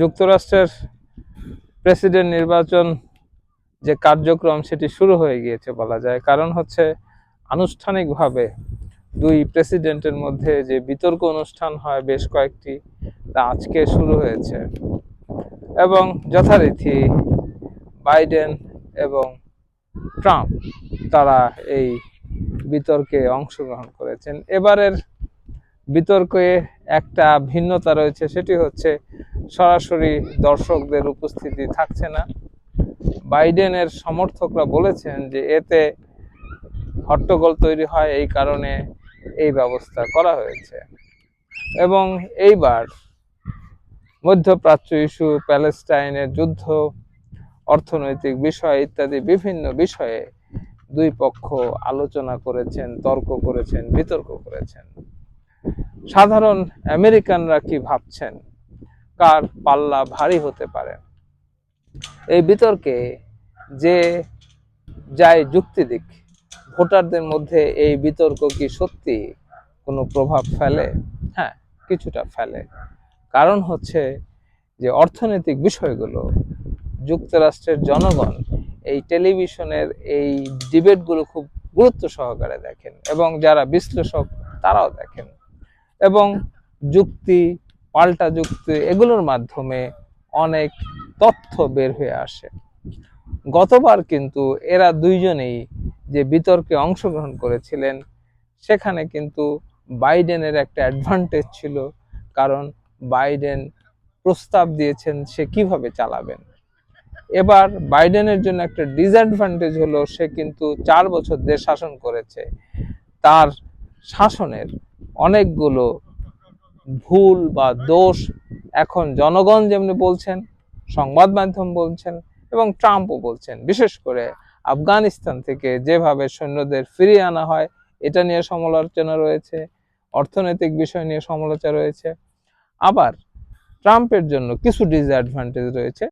যুক্তরাষ্ট্রের প্রেসিডেন্ট নির্বাচন যে কার্যক্রম, সেটি শুরু হয়ে গিয়েছে বলা যায়। কারণ হচ্ছে, আনুষ্ঠানিকভাবে দুই প্রেসিডেন্টের মধ্যে যে বিতর্ক অনুষ্ঠান হয় বেশ কয়েকটি, তা আজকে শুরু হয়েছে। এবং যথারীতি বাইডেন এবং ট্রাম্প, তারা এই বিতর্কে অংশগ্রহণ করেছেন। এবারের বিতর্কে একটা ভিন্নতা রয়েছে, সেটি হচ্ছে সরাসরি দর্শকদের উপস্থিতি থাকছে না। বাইডেনের সমর্থকরা বলেছেন যে এতে হট্টগোল তৈরি হয় এই কারণে এই ব্যবস্থা করা হয়েছে। এবং এইবার মধ্যপ্রাচ্য ইস্যু, প্যালেস্টাইনের যুদ্ধ, অর্থনৈতিক বিষয় ইত্যাদি বিভিন্ন বিষয়ে দুই পক্ষ আলোচনা করেছেন, তর্ক করেছেন, বিতর্ক করেছেন। সাধারণ আমেরিকানরা কি ভাবছেন? কার পাল্লা ভারী হতে পারে। এই বিতর্কে যে যায় যুক্তি দিক, ভোটারদের মধ্যে এই বিতর্ক কি সত্যি কোনো প্রভাব ফেলে? হ্যাঁ কিছুটা ফেলে। কারণ হচ্ছে যে অর্থনৈতিক বিষয়গুলো, যুক্তরাষ্ট্রের জনগণ এই টেলিভিশনের এই ডিবেটগুলো খুব গুরুত্ব সহকারে দেখেন এবং যারা বিশ্লেষক তারাও দেখেন। এবং যুক্তি পাল্টা যুক্তি এগুলোর মাধ্যমে অনেক তথ্য বের হয়ে আসে। গতবার কিন্তু এরা দুইজনেই যে বিতর্কে অংশগ্রহণ করেছিলেন, সেখানে কিন্তু বাইডেনের একটা অ্যাডভান্টেজ ছিল, কারণ বাইডেন প্রস্তাব দিয়েছেন সে কীভাবে চালাবেন। এবার বাইডেনের জন্য একটা ডিসঅ্যাডভান্টেজ হলো, সে কিন্তু চার বছর দেশ শাসন করেছে। তার শাসনের অনেকগুলো ভুল বা দোষ এখন জনগণ যেমনি বলছেন, সংবাদ মাধ্যম বলছেন এবং ট্রাম্পও বলছেন। বিশেষ করে আফগানিস্তান থেকে যেভাবে সৈন্যদের ফিরিয়ে আনা হয়, এটা নিয়ে সমালোচনা রয়েছে, অর্থনৈতিক বিষয় নিয়ে সমালোচনা রয়েছে। আবার ট্রাম্পের জন্য কিছু ডিসঅ্যাডভান্টেজ রয়েছে।